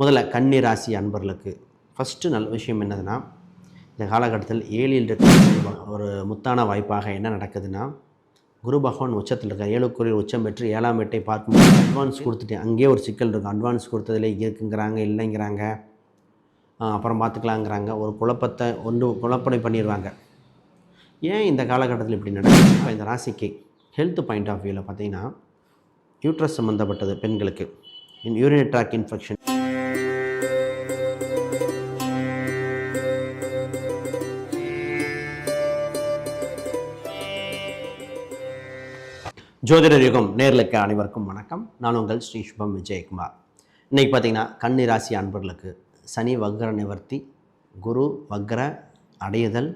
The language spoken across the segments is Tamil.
முதல்ல கன்னி ராசி அன்பர்களுக்கு. ஃபஸ்ட்டு நல்ல விஷயம் என்னதுன்னா இந்த காலகட்டத்தில் ஏழில் இருக்கிற ஒரு முத்தான வாய்ப்பாக என்ன நடக்குதுன்னா குரு பகவான் உச்சத்தில் இருக்கார். ஏழுக்குரிய உச்சம் பெற்று ஏழாம் எட்டை பார்க்கும்போது அட்வான்ஸ் கொடுத்துட்டு அங்கேயே ஒரு சிக்கல் இருக்கும். அட்வான்ஸ் கொடுத்ததில் இருக்குங்கிறாங்க இல்லைங்கிறாங்க அப்புறம் பார்த்துக்கலாங்கிறாங்க. ஒரு குழப்பத்தை ஒன்று குழப்பனை பண்ணிடுவாங்க. ஏன் இந்த காலகட்டத்தில் இப்படி நடக்குது? இப்போ இந்த ராசிக்கு ஹெல்த் பாயிண்ட் ஆஃப் வியூவில் பார்த்தீங்கன்னா யூட்ரஸ் சம்மந்தப்பட்டது பெண்களுக்கு. இன் யூரினரி ட்ராக் இன்ஃபெக்ஷன் ஜோதிடர் யுகம் நேர்களுக்கு அனைவருக்கும் வணக்கம். நான் உங்கள் ஸ்ரீ சுபம் விஜயகுமார். இன்றைக்கி பார்த்தீங்கன்னா கன்னி ராசி அன்பர்களுக்கு சனி வக்ர நிவர்த்தி குரு வக்ர அடையுதல்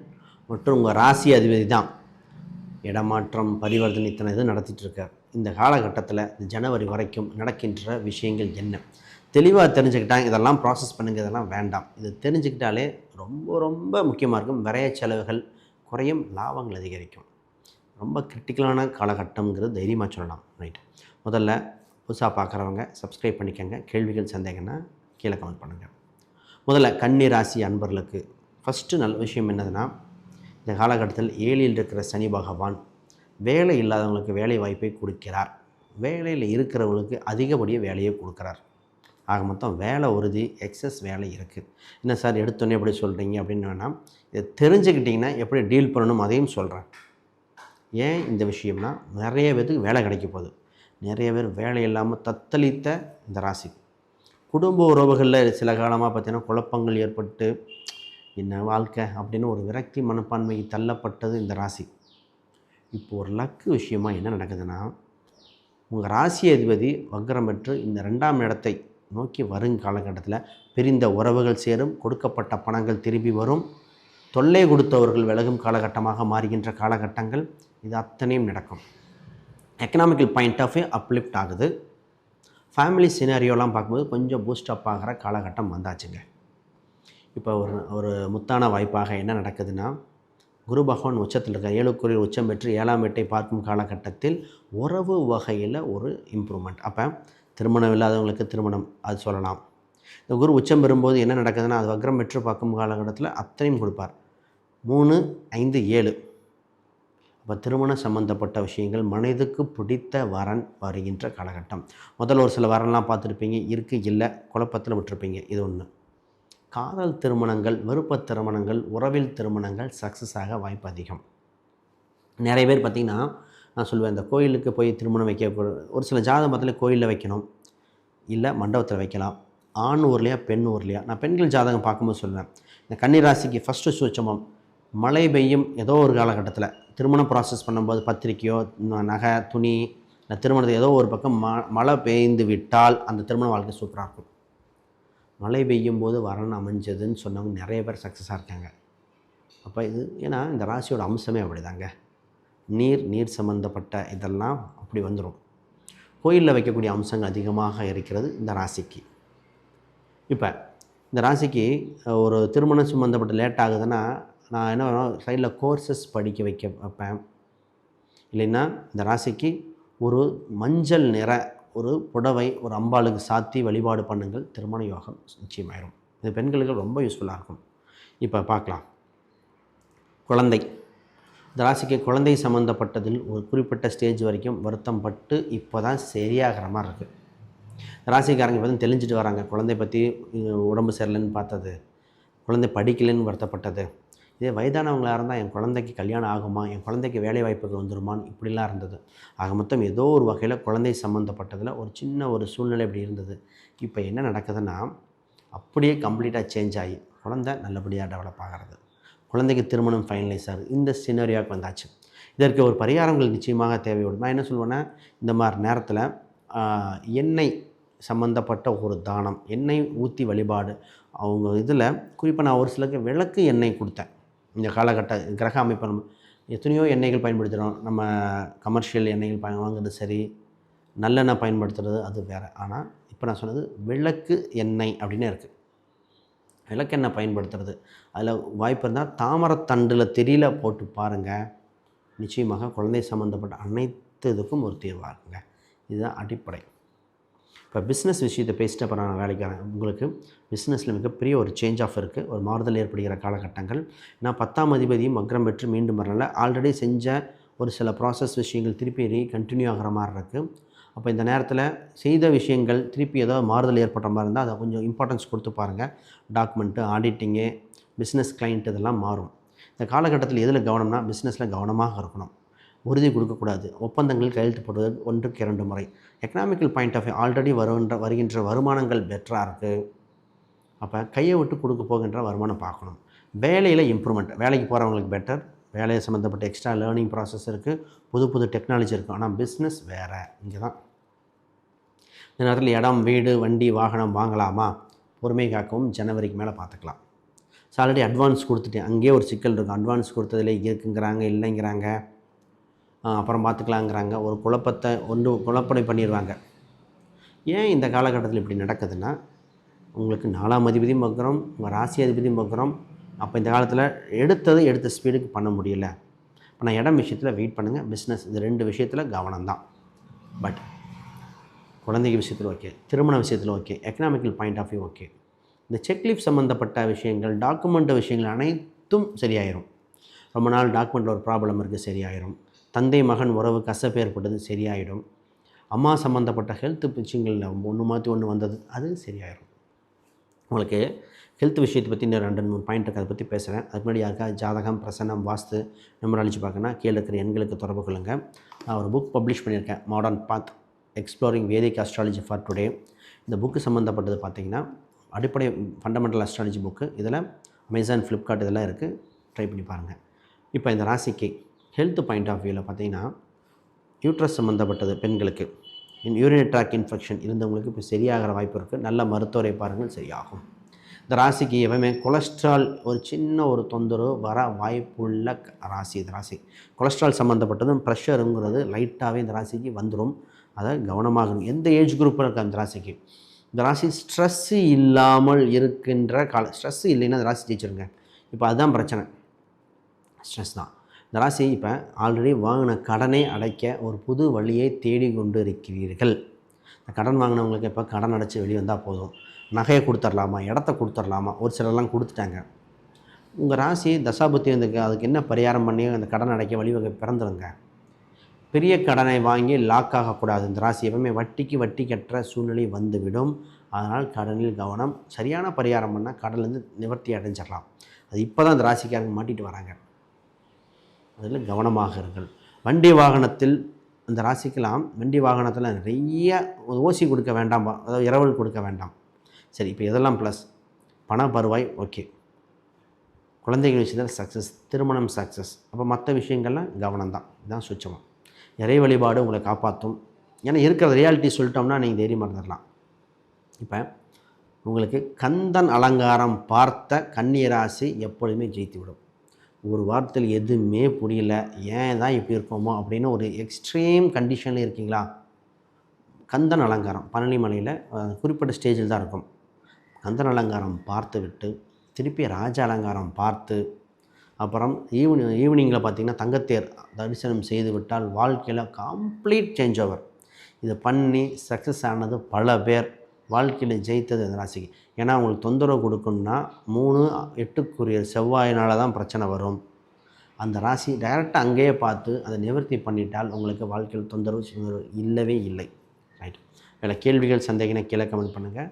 மற்றும் உங்கள் ராசி அதிபதி தான் இடமாற்றம் பரிவர்த்தனை இத்தனை இது நடத்திட்டுருக்கார் இந்த காலகட்டத்தில் ஜனவரி வரைக்கும் நடக்கின்ற விஷயங்கள் என்ன? தெளிவாக தெரிஞ்சுக்கிட்டாங்க இதெல்லாம் ப்ராசஸ் பண்ணுங்க இதெல்லாம் வேண்டாம். இது தெரிஞ்சுக்கிட்டாலே ரொம்ப ரொம்ப முக்கியமாக இருக்கும். விரைய செலவுகள் குறையும் லாபங்கள் அதிகரிக்கும். ரொம்ப கிரிட்டிக்கலான காலகட்டம்ங்கிறது தைரியமாக சொல்லலாம். ரைட் முதல்ல புதுசாக பார்க்குறவங்க சப்ஸ்கிரைப் பண்ணிக்கோங்க. கேள்விகள் சந்தேகம்னா கீழே கமெண்ட் பண்ணுங்கள் முதல்ல கன்னி ராசி அன்பர்களுக்கு ஃபஸ்ட்டு நல்ல விஷயம் என்னதுன்னா இந்த காலகட்டத்தில் ஏழில் இருக்கிற சனி பகவான் வேலை இல்லாதவங்களுக்கு வேலை வாய்ப்பை கொடுக்கிறார். வேலையில் இருக்கிறவங்களுக்கு அதிகப்படியாக வேலையை கொடுக்குறார். ஆக மொத்தம் வேலை உறுதி எக்ஸஸ் வேலை இருக்குது என்ன சார் எடுத்தோன்னே எப்படி சொல்கிறீங்க அப்படின்னு வேணாம். இதை தெரிஞ்சுக்கிட்டிங்கன்னா எப்படி டீல் பண்ணணும் அதையும் சொல்கிறேன் ஏன் இந்த விஷயம்னா நிறைய பேருக்கு வேலை கிடைக்க போகுது. நிறைய பேர் வேலை இல்லாமல் தத்தளித்த இந்த ராசி. குடும்ப உறவுகளில் சில காலமாக பார்த்தீங்கன்னா குழப்பங்கள் ஏற்பட்டு என்ன வாழ்க்கை அப்படின்னு ஒரு விரக்தி மனப்பான்மைக்கு தள்ளப்பட்டது இந்த ராசி. இப்போ ஒரு லக்கு விஷயமாக என்ன நடக்குதுன்னா உங்கள் ராசி அதிபதி வக்ரம் பெற்று இந்த ரெண்டாம் இடத்தை நோக்கி வரும் காலகட்டத்தில் பிரிந்த உறவுகள் சேரும் கொடுக்கப்பட்ட பணங்கள் திரும்பி வரும். தொல்லை கொடுத்தவர்கள் விலகும் காலகட்டமாக மாறுகின்ற காலகட்டங்கள் இது அத்தனையும் நடக்கும். Economical point of view uplift ஆகுது. ஃபேமிலி சினாரியோலாம் பார்க்கும்போது கொஞ்சம் பூஸ்ட் அப் ஆகிற காலகட்டம் வந்தாச்சுங்க. இப்போ ஒரு ஒரு முத்தான வாய்ப்பாக என்ன நடக்குதுன்னா குரு பகவான் உச்சத்தில் இருக்கார். ஏழுக்குரிய உச்சம் பெற்று ஏழாம் எட்டை பார்க்கும் காலகட்டத்தில் உறவு வகையில் ஒரு இம்ப்ரூவ்மெண்ட் அப்போ திருமணம் இல்லாதவங்களுக்கு திருமணம் அது சொல்லலாம். இந்த குரு உச்சம் பெறும்போது என்ன நடக்குதுன்னா அது வக்ரம் பெற்று பார்க்கும் காலகட்டத்தில் அத்தனையும் கொடுப்பார். மூணு ஐந்து ஏழு. அப்போ திருமணம் சம்பந்தப்பட்ட விஷயங்கள் மனதுக்கு பிடித்த வரன் வருகின்ற காலகட்டம். முதல்ல ஒரு சில வரன்லாம் பார்த்துருப்பீங்க. இருக்கு இல்லை குழப்பத்தில் விட்டுருப்பீங்க. இது ஒன்று காதல் திருமணங்கள் விருப்ப திருமணங்கள் உறவில் திருமணங்கள் சக்ஸஸ் ஆக வாய்ப்பு அதிகம். நிறைய பேர் பார்த்திங்கன்னா நான் சொல்லுவேன் இந்த கோயிலுக்கு போய் திருமணம் வைக்க ஒரு சில ஜாதகத்தில் கோயிலில் வைக்கணும். இல்லை மண்டபத்தில் வைக்கலாம். ஆண் ஊர்லையா பெண் ஊர்லையா? நான் பெண்கள் ஜாதகம் பார்க்கும்போது சொல்லுவேன். இந்த கன்னிராசிக்கு ஃபஸ்ட்டு சூச்சமம் மழை பெய்யும் ஏதோ ஒரு காலகட்டத்தில். திருமணம் ப்ராசஸ் பண்ணும்போது பத்திரிக்கையோ நகை துணி இல்லை திருமணத்தை ஏதோ ஒரு பக்கம் ம மழை பெய்ந்து விட்டால் அந்த திருமண வாழ்க்கை சூப்பராக இருக்கும். மழை பெய்யும் போது வரன் அமைஞ்சதுன்னு சொன்னவங்க நிறைய பேர் சக்ஸஸாக இருக்காங்க. அப்போ இது ஏன்னா இந்த ராசியோட அம்சமே அப்படிதாங்க. நீர் நீர் சம்மந்தப்பட்ட இதெல்லாம் அப்படி வந்துடும் கோயிலில் வைக்கக்கூடிய அம்சங்கள் அதிகமாக இருக்கிறது இந்த ராசிக்கு. இப்போ இந்த ராசிக்கு ஒரு திருமணம் சம்மந்தப்பட்ட லேட் ஆகுதுன்னா நான் என்ன பண்ணுவேன் சைடில் கோர்சஸ் படிக்க வைக்க வைப்பேன். இல்லைன்னா இந்த ராசிக்கு ஒரு மஞ்சள் நிற ஒரு புடவை ஒரு அம்பாளுக்கு சாத்தி வழிபாடு பண்ணுங்கள். திருமண யோகம் நிச்சயமாயிரும். இது பெண்களுக்கு ரொம்ப யூஸ்ஃபுல்லாக இருக்கும். இப்போ பார்க்கலாம். குழந்தை. இந்த ராசிக்கு குழந்தை சம்மந்தப்பட்டதில் ஒரு குறிப்பிட்ட ஸ்டேஜ் வரைக்கும் வருத்தம் பட்டு இப்போ தான் சரியாகிற மாதிரி இருக்குது ராசிக்காரங்க இப்போ தான் தெளிஞ்சிட்டு வராங்க. குழந்தை பற்றி உடம்பு சரியில்லைன்னு பார்த்தது. குழந்தை படிக்கலைன்னு வருத்தப்பட்டது. இதே வயதானவங்களாக இருந்தால் என் குழந்தைக்கு கல்யாணம் ஆகுமா? என் குழந்தைக்கு வேலை வாய்ப்புகள் வந்துருமான்னு இப்படிலாம் இருந்தது. ஆக மொத்தம் ஏதோ ஒரு வகையில் குழந்தை சம்மந்தப்பட்டதில் ஒரு சின்ன ஒரு சூழ்நிலை இப்படி இருந்தது. இப்போ என்ன நடக்குதுன்னா அப்படியே கம்ப்ளீட்டாக சேஞ்ச் ஆகி குழந்தை நல்லபடியாக டெவலப் ஆகிறது. குழந்தைக்கு திருமணம் ஃபைனலைஸ் ஆகுது. இந்த சினரியாவுக்கு வந்தாச்சு. இதற்கு ஒரு பரிகாரங்கள் நிச்சயமாக தேவைப்படும். நான் என்ன சொல்லுவேன்னா இந்த மாதிரி நேரத்தில் எண்ணெய் சம்மந்தப்பட்ட ஒரு தானம் எண்ணெய் ஊற்றி வழிபாடு. அவங்க இதில் குறிப்பாக நான் ஒரு சிலருக்கு விளக்கு எண்ணெய் கொடுத்தேன். இந்த காலகட்ட கிரக அமைப்பு நம்ம எத்தனையோ எண்ணெய்கள் பயன்படுத்துகிறோம். நம்ம கமர்ஷியல் எண்ணெய்கள் பயன் வாங்குறது சரி நல்லெண்ணெய் பயன்படுத்துறது அது வேறு. ஆனால் இப்போ நான் சொன்னது விளக்கு எண்ணெய் அப்படின்னு இருக்குது விளக்கெண்ணெய் பயன்படுத்துறது. அதில் வாய்ப்பு இருந்தால் தாமரத்தண்டில் தெரியல போட்டு பாருங்கள் நிச்சயமாக குழந்தை சம்மந்தப்பட்ட அனைத்து இதுக்கும் ஒரு தீர்வாக இருக்குங்க இதுதான் அடிப்படை. இப்போ பிஸ்னஸ் விஷயத்தை பேசிட்டு அப்புறம் நான் வேலைக்கு உங்களுக்கு பிஸ்னஸில் மிகப்பெரிய ஒரு சேஞ்ச் ஆஃப் இருக்குது ஒரு மாறுதல் ஏற்படுகிற காலகட்டங்கள். நான் பத்தாம் அதிபதியும் மக்ரம் பெற்று மீண்டும் வரல ஆல்ரெடி செஞ்ச ஒரு சில ப்ராசஸ் விஷயங்கள் திருப்பி ரீ கண்டினியூ ஆகிற மாதிரி இருக்குது அப்போ இந்த நேரத்தில் செய்த விஷயங்கள் திருப்பி ஏதாவது மாறுதல் ஏற்பட்ட மாதிரி இருந்தால் அதை கொஞ்சம் இம்பார்ட்டன்ஸ் கொடுத்து பாருங்கள் டாக்குமெண்ட்டு ஆடிட்டிங்கு பிஸ்னஸ் கிளைண்ட் இதெல்லாம் மாறும். இந்த காலகட்டத்தில் எதில் கவனம்னா பிஸ்னஸில் கவனமாக இருக்கணும். உறுதி கொடுக்கக்கூடாது. ஒப்பந்தங்கள் கையெழுத்து போடுவது ஒன்றுக்கு இரண்டு முறை. Economical point of view already வருகின்ற வருகின்ற வருமானங்கள் பெட்டராக இருக்குது அப்போ கையை விட்டு கொடுக்க போகின்ற வருமானம் பார்க்கணும். வேலையில் இம்ப்ரூவ்மெண்ட் வேலைக்கு போகிறவங்களுக்கு பெட்டர் வேலையை சம்மந்தப்பட்ட எக்ஸ்ட்ரா லேர்னிங் ப்ராசஸ் இருக்குது புது புது டெக்னாலஜி இருக்குது ஆனால் பிஸ்னஸ் வேறு. இங்கே தான் இந்த நேரத்தில் இடம் வீடு வண்டி வாகனம் வாங்கலாமா? பொறுமை காக்கவும் ஜனவரிக்கு மேலே பார்த்துக்கலாம். ஸோ ஆல்ரெடி அட்வான்ஸ் கொடுத்துட்டேன். அங்கேயே ஒரு சிக்கல் இருக்கும் அட்வான்ஸ் கொடுத்ததில் இருக்குங்கிறாங்க இல்லைங்கிறாங்க. அப்புறம் பார்த்துக்கலாங்கிறாங்க. ஒரு குழப்பத்தை ஒன்று குழப்படை பண்ணிடுவாங்க. ஏன் இந்த காலகட்டத்தில் இப்படி நடக்குதுன்னா உங்களுக்கு நாலாம் அதிபதியும் பார்க்குறோம் உங்கள் ராசி அதிபதியும் பார்க்குறோம் அப்போ இந்த காலத்தில் எடுத்தது எடுத்த ஸ்பீடுக்கு பண்ண முடியல. இப்போ நான் இடம் விஷயத்தில் வெயிட் பண்ணுங்கள் பிஸ்னஸ் இந்த ரெண்டு விஷயத்தில் கவனம் தான் பட் குழந்தைங்க விஷயத்தில் ஓகே திருமண விஷயத்தில் okay economical point of view okay இந்த செக்லீஃப் சம்மந்தப்பட்ட விஷயங்கள் டாக்குமெண்ட் விஷயங்கள் அனைத்தும் சரியாயிரும். ரொம்ப நாள் டாக்குமெண்ட்டில் ஒரு ப்ராப்ளம் இருக்குது சரியாயிரும். தந்தை மகன் உறவு கசப்பு ஏற்பட்டது சரியாயிடும். அம்மா சம்மந்தப்பட்ட ஹெல்த் விஷயங்களில் ஒன்று மாற்றி ஒன்று வந்தது அது சரியாயிடும் உங்களுக்கு ஹெல்த் விஷயத்தை பற்றி இன்னும் ரெண்டு மூணு பாயிண்ட் இருக்குது அதை பற்றி பேசுகிறேன் அதுக்கு முன்னாடி யாருக்கா ஜாதகம் பிரசனம் வாஸ்து நியூமராலஜி பார்க்கணும்னா கீழே இருக்கிற எண்களுக்கு தொடர்பு கொள்ளுங்கள் நான் ஒரு புக் பப்ளிஷ் பண்ணியிருக்கேன் modern path exploring Vedic astrology for today இந்த புக்கு சம்மந்தப்பட்டது பார்த்தீங்கன்னா அடிப்படை ஃபண்டமெண்டல் அஸ்ட்ராலஜி புக்கு இதில் அமேசான் ஃப்ளிப்கார்ட் இதெல்லாம் இருக்குது ட்ரை பண்ணி பாருங்கள் இப்போ இந்த ராசிக்கு ஹெல்த் பாயிண்ட் ஆஃப் வியூவில் பார்த்தீங்கன்னா யூட்ரஸ் சம்மந்தப்பட்டது பெண்களுக்கு. யூரினரி ட்ராக் இன்ஃபெக்ஷன் இருந்தவங்களுக்கு இப்போ சரியாகிற வாய்ப்பு இருக்குது நல்ல மருத்துவரை பாருங்கள் சரியாகும். இந்த ராசிக்கு எப்பவுமே கொலஸ்ட்ரால் ஒரு சின்ன ஒரு தொந்தரவு வர வாய்ப்புள்ள ராசி இந்த ராசி. கொலஸ்ட்ரால் சம்மந்தப்பட்டதும் ப்ரெஷருங்கிறது லைட்டாகவே இந்த ராசிக்கு வந்துடும் அதை கவனமாகணும். எந்த ஏஜ் குரூப்பில் இருக்க அந்த ராசிக்கு? இந்த ராசி ஸ்ட்ரெஸ்ஸு இல்லாமல் இருக்கின்ற கால ஸ்ட்ரெஸ்ஸு இல்லைன்னா அந்த ராசி ஜெயிச்சிருங்க. இப்போ அதுதான் பிரச்சனை. ஸ்ட்ரெஸ் தான். இந்த ராசி இப்போ ஆல்ரெடி வாங்கின கடனை அடைக்க ஒரு புது வழியை தேடி கொண்டு இருக்கிறீர்கள் இந்த கடன் வாங்கினவங்களுக்கு இப்போ கடன் அடைச்சி வெளியே வந்தால் போதும். நகையை கொடுத்துர்லாமா இடத்த கொடுத்துர்லாமா ஒரு சிலர்லாம் கொடுத்துட்டாங்க. உங்கள் ராசி தசாபுத்தி வந்துக்கு அதுக்கு என்ன பரிகாரம் பண்ணி அந்த கடன் அடைக்க வழிவகை பிறந்துருங்க பெரிய கடனை வாங்கி லாக் ஆகக்கூடாது. இந்த ராசி எப்பவுமே வட்டிக்கு வட்டி கட்டுற சூழ்நிலை வந்துவிடும். அதனால் கடனில் கவனம். சரியான பரிகாரம் பண்ணால் கடன்லேருந்து நிவர்த்தி அடைஞ்சிடலாம். அது இப்போ தான் இந்த ராசிக்காரங்க மாட்டிட்டு வராங்க. அதில் கவனமாக இருங்கள். வண்டி வாகனத்தில் அந்த ராசிக்கெல்லாம் வண்டி வாகனத்தில் நிறைய ஓசி கொடுக்க வேண்டாம். அதாவது இரவல் கொடுக்க வேண்டாம். சரி இப்போ இதெல்லாம் ப்ளஸ் பண பருவாய் ஓகே குழந்தைகள் விஷயத்தில் சக்ஸஸ் திருமணம் சக்ஸஸ் அப்போ மற்ற விஷயங்கள்லாம் கவனம் தான் இதுதான் சுச்சமாக இறை வழிபாடு உங்களை காப்பாற்றும். ஏன்னா இருக்கிற ரியாலிட்டி சொல்லிட்டோம்னா நீங்கள் தைரியமாக இருந்துடலாம் இப்போ உங்களுக்கு கந்தன் அலங்காரம் பார்த்த கன்னியராசி எப்பொழுதுமே ஜெயித்து விடும் ஒரு வாரத்தில் எதுவுமே புரியல. ஏன் தான் இப்படி இருக்கோமோ? அப்படின்னு ஒரு எக்ஸ்ட்ரீம் கண்டிஷனில் இருக்கீங்களா? கந்தன் அலங்காரம். பழனிமலையில் குறிப்பிட்ட ஸ்டேஜில் தான் இருக்கும். கந்தன் அலங்காரம் பார்த்து விட்டு திருப்பி ராஜ அலங்காரம் பார்த்து அப்புறம் ஈவினிங் ஈவினிங்கில் பார்த்திங்கன்னா தங்கத்தேர் தரிசனம் செய்து விட்டால் வாழ்க்கையில் கம்ப்ளீட் சேஞ்ச் ஓவர் இதை பண்ணி சக்ஸஸ் ஆனது பல பேர். வாழ்க்கையில் ஜெயித்தது அந்த ராசிக்கு. ஏன்னா அவங்களுக்கு தொந்தரவு கொடுக்கணும்னா மூணு எட்டுக்குரிய செவ்வாயினால் தான் பிரச்சனை வரும். அந்த ராசி டைரெக்டாக அங்கேயே பார்த்து அதை நிவர்த்தி பண்ணிட்டால் உங்களுக்கு வாழ்க்கையில் தொந்தரவு தொந்தரவு இல்லவே இல்லை. ரைட் வேலை கேள்விகள் சந்தேகினை கீழே கமெண்ட் பண்ணுங்கள்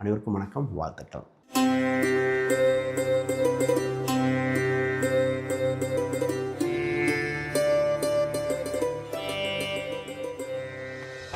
அனைவருக்கும் வணக்கம். வாழ்த்துக்கள்.